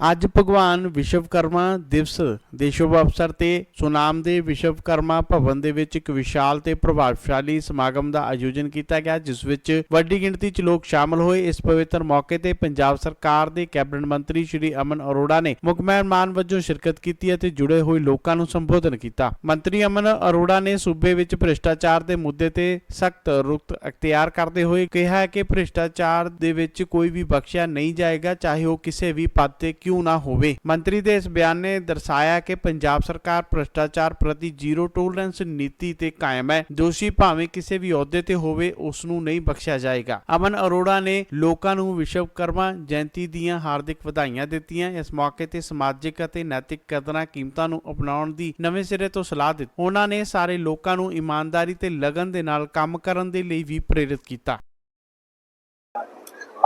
ਅੱਜ ਭਗਵਾਨ ਵਿਸ਼ਵਕਰਮਾ ਦਿਵਸ ਦੇ ਸ਼ੁਭ ਅਵਸਰ ਤੇ ਸੁਨਾਮ ਦੇ ਵਿਸ਼ਵਕਰਮਾ ਭਵਨ ਦੇ ਵਿੱਚ ਇੱਕ ਵਿਸ਼ਾਲ ਤੇ ਪ੍ਰਭਾਵਸ਼ਾਲੀ ਸਮਾਗਮ ਦਾ ਆਯੋਜਨ ਕੀਤਾ ਗਿਆ, ਜਿਸ ਵਿੱਚ ਵੱਡੀ ਗਿਣਤੀ 'ਚ ਲੋਕ ਸ਼ਾਮਲ ਹੋਏ। ਇਸ ਪਵਿੱਤਰ ਮੌਕੇ ਤੇ ਪੰਜਾਬ ਸਰਕਾਰ ਦੇ ਕੈਬਨਿਟ ਮੰਤਰੀ ਸ਼੍ਰੀ ਅਮਨ ਅਰੋੜਾ ਨੇ ਮੁੱਖ ਮਹਿਮਾਨ ਵਜੋਂ ਸ਼ਿਰਕਤ ਕੀਤੀ ਅਤੇ ਜੁੜੇ ਹੋਏ ਲੋਕਾਂ ਨੂੰ ਸੰਬੋਧਨ ਕੀਤਾ। ਮੰਤਰੀ ਅਮਨ ਅਰੋੜਾ ਨੇ ਸੂਬੇ ਵਿੱਚ ਭ੍ਰਿਸ਼ਟਾਚਾਰ ਦੇ ਮੁੱਦੇ ਤੇ ਸਖਤ ਰੁਖਤ ਅਖਤਿਆਰ ਕਰਦੇ ਹੋਏ ਕਿਹਾ ਕਿ ਭ੍ਰਿਸ਼ਟਾਚਾਰ ਦੇ ਵਿੱਚ ਕੋਈ ਵੀ ਬਖਸ਼ਿਆ ਨਹੀਂ ਜਾਏਗਾ, ਚਾਹੇ ਉਹ ਕਿਸੇ ਵੀ ਪਦ ਤੇ ਕਿਉਂ ਨਾ ਹੋਵੇ। ਮੰਤਰੀ ਦੇ ਇਸ ਬਿਆਨ ਨੇ ਦਰਸਾਇਆ ਕਿ ਪੰਜਾਬ ਸਰਕਾਰ ਭ੍ਰਿਸ਼ਟਾਚਾਰ ਪ੍ਰਤੀ ਜ਼ੀਰੋ ਟੋਲਰੈਂਸ ਨੀਤੀ ਤੇ ਕਾਇਮ ਹੈ। ਦੋਸ਼ੀ ਭਾਵੇਂ ਕਿਸੇ ਵੀ ਅਹੁਦੇ ਤੇ ਹੋਵੇ ਉਸ ਨੂੰ ਨਹੀਂ ਬਖਸ਼ਿਆ ਜਾਏਗਾ। ਅਮਨ ਅਰੋੜਾ ਨੇ ਲੋਕਾਂ ਨੂੰ ਵਿਸ਼ਵਕਰਮਾ ਜਯੰਤੀ ਦੀਆਂ ਹਾਰਦਿਕ ਵਧਾਈਆਂ ਦਿੱਤੀਆਂ। ਇਸ ਮੌਕੇ ਤੇ ਸਮਾਜਿਕ ਅਤੇ ਨੈਤਿਕ ਕਦਰਾਂ ਕੀਮਤਾਂ ਨੂੰ ਅਪਣਾਉਣ ਦੀ ਨਵੇਂ ਸਿਰੇ ਤੋਂ ਸਲਾਹ ਦਿੱਤੀ। ਉਹਨਾਂ ਨੇ ਸਾਰੇ ਲੋਕਾਂ ਨੂੰ ਇਮਾਨਦਾਰੀ ਤੇ ਲਗਨ ਦੇ ਨਾਲ ਕੰਮ ਕਰਨ ਦੇ ਲਈ ਵੀ ਪ੍ਰੇਰਿਤ ਕੀਤਾ।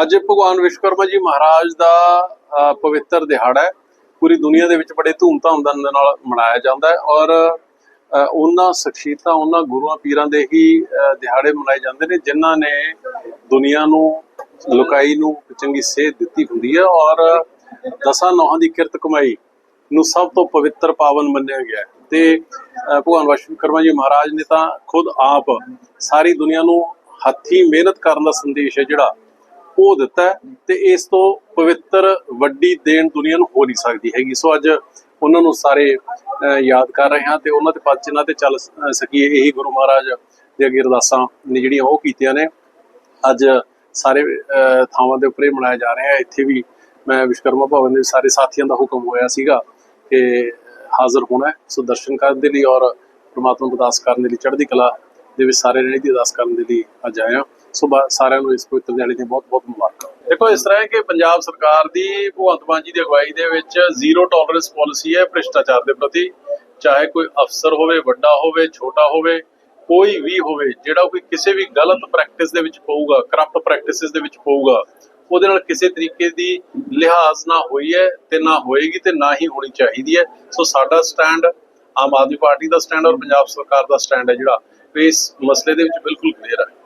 ਅੱਜ ਭਗਵਾਨ ਵਿਸ਼ਵਕਰਮਾ ਜੀ ਮਹਾਰਾਜ ਦਾ ਪਵਿੱਤਰ ਦਿਹਾੜਾ ਹੈ। ਪੂਰੀ ਦੁਨੀਆ ਦੇ ਵਿੱਚ ਬੜੇ ਧੂਮਧਾਮ ਦੇ ਨਾਲ ਮਨਾਇਆ ਜਾਂਦਾ ਹੈ ਔਰ ਉਹਨਾਂ ਸ਼ਖਸੀਅਤਾਂ, ਉਹਨਾਂ ਗੁਰੂਆਂ, ਪੀਰਾਂ ਦੇ ਹੀ ਦਿਹਾੜੇ ਮਨਾਏ ਜਾਂਦੇ ਨੇ, ਜਿਨ੍ਹਾਂ ਨੇ ਦੁਨੀਆ ਨੂੰ, ਲੁਕਾਈ ਨੂੰ ਚੰਗੀ ਸੇਧ ਦਿੱਤੀ ਹੁੰਦੀ ਹੈ ਔਰ ਦਸਾਂ ਨੌਹਾਂ ਦੀ ਕਿਰਤ ਕਮਾਈ ਨੂੰ ਸਭ ਤੋਂ ਪਵਿੱਤਰ ਪਾਵਨ ਮੰਨਿਆ ਗਿਆ ਹੈ। ਤੇ ਭਗਵਾਨ ਵਿਸ਼ਵਕਰਮਾ ਜੀ ਮਹਾਰਾਜ ਨੇ ਤਾਂ ਖੁਦ ਆਪ ਸਾਰੀ ਦੁਨੀਆ ਨੂੰ ਹੱਥੀ ਮਿਹਨਤ ਕਰਨ ਦਾ ਸੰਦੇਸ਼ ਹੈ ਜਿਹੜਾ ਉਹ ਦਿੱਤਾ ਹੈ ਤੇ ਇਸ ਤੋਂ ਪਵਿੱਤਰ ਵੱਡੀ ਦੇਣ ਦੁਨੀਆ ਨੂੰ ਹੋ ਨਹੀਂ ਸਕਦੀ ਹੈਗੀ। ਸੋ ਅੱਜ ਉਹਨਾਂ ਨੂੰ ਸਾਰੇ ਯਾਦ ਕਰ ਰਹੇ ਹਾਂ ਤੇ ਉਹਨਾਂ ਦੇ ਪਦ ਚਿੰਨ੍ਹਾਂ ਤੇ ਚੱਲ ਸਕੀਏ ਇਹੀ ਗੁਰੂ ਮਹਾਰਾਜ ਦੇ ਅੱਗੇ ਅਰਦਾਸਾਂ ਨੇ ਜਿਹੜੀਆਂ ਉਹ ਕੀਤੀਆਂ ਨੇ। ਅੱਜ ਸਾਰੇ ਥਾਵਾਂ ਦੇ ਉੱਪਰ ਹੀ ਮਨਾਇਆ ਜਾ ਰਿਹਾ ਹੈ। ਇੱਥੇ ਵੀ ਮੈਂ ਵਿਸ਼ਕਰਮਾ ਭਵਨ ਦੇ ਸਾਰੇ ਸਾਥੀਆਂ ਦਾ ਹੁਕਮ ਹੋਇਆ ਸੀਗਾ ਕਿ ਹਾਜ਼ਰ ਹੋਣਾ ਸੋ ਦਰਸ਼ਨ ਕਰਨ ਦੇ ਲਈ ਔਰ ਪ੍ਰਮਾਤਮਾ ਨੂੰ ਅਰਦਾਸ ਕਰਨ ਦੇ ਲਈ ਚੜ੍ਹਦੀ ਕਲਾ ਦੇ ਵਿੱਚ ਸਾਰੇ ਰਹਿਣੇ ਦੀ ਅਰਦਾਸ ਕਰਨ ਦੇ ਲਈ ਅੱਜ ਆਇਆ ਸੋ ਸਾਰਿਆਂ ਨੂੰ ਇਸ ਪਵਿੱਤਰ ਦਿਹਾੜੇ ਦੀਆਂ ਬਹੁਤ-ਬਹੁਤ ਮੁਬਾਰਕਾਂ। ਦੇਖੋ, ਇਸ ਤਰ੍ਹਾਂ ਹੈ ਕਿ ਪੰਜਾਬ ਸਰਕਾਰ ਦੀ ਭਗਵੰਤ ਮਾਨ ਜੀ ਦੀ ਅਗਵਾਈ ਦੇ ਵਿੱਚ ਜ਼ੀਰੋ ਟੋਲਰੈਂਸ ਪਾਲਿਸੀ ਹੈ ਭ੍ਰਿਸ਼ਟਾਚਾਰ ਦੇ ਪ੍ਰਤੀ। ਚਾਹੇ ਕੋਈ ਅਫਸਰ ਹੋਵੇ, ਵੱਡਾ ਹੋਵੇ, ਛੋਟਾ ਹੋਵੇ, ਕੋਈ ਵੀ ਹੋਵੇ, ਜਿਹੜਾ ਕੋਈ ਕਿਸੇ ਵੀ ਗਲਤ ਪ੍ਰੈਕਟਿਸ ਦੇ ਵਿੱਚ ਪਊਗਾ ਕਰਪਟ ਪ੍ਰੈਕਟਿਸਿਸ ਦੇ ਵਿੱਚ ਪਊਗਾ, ਉਹਦੇ ਨਾਲ ਕਿਸੇ ਤਰੀਕੇ ਦੀ ਲਿਹਾਜ਼ ਨਾ ਹੋਈ ਹੈ ਤੇ ਨਾ ਹੋਏਗੀ ਤੇ ਨਾ ਹੀ ਹੋਣੀ ਚਾਹੀਦੀ ਹੈ। ਸੋ ਸਾਡਾ ਸਟੈਂਡ ਆਮ ਆਦਮੀ ਪਾਰਟੀ ਦਾ ਸਟੈਂਡ ਔਰ ਪੰਜਾਬ ਸਰਕਾਰ ਦਾ ਸਟੈਂਡ ਹੈ ਜਿਹੜਾ। ਇਸ ਮਸਲੇ ਦੇ ਵਿੱਚ ਬਿਲਕੁਲ ਕਲੀਅਰ ਹੈ।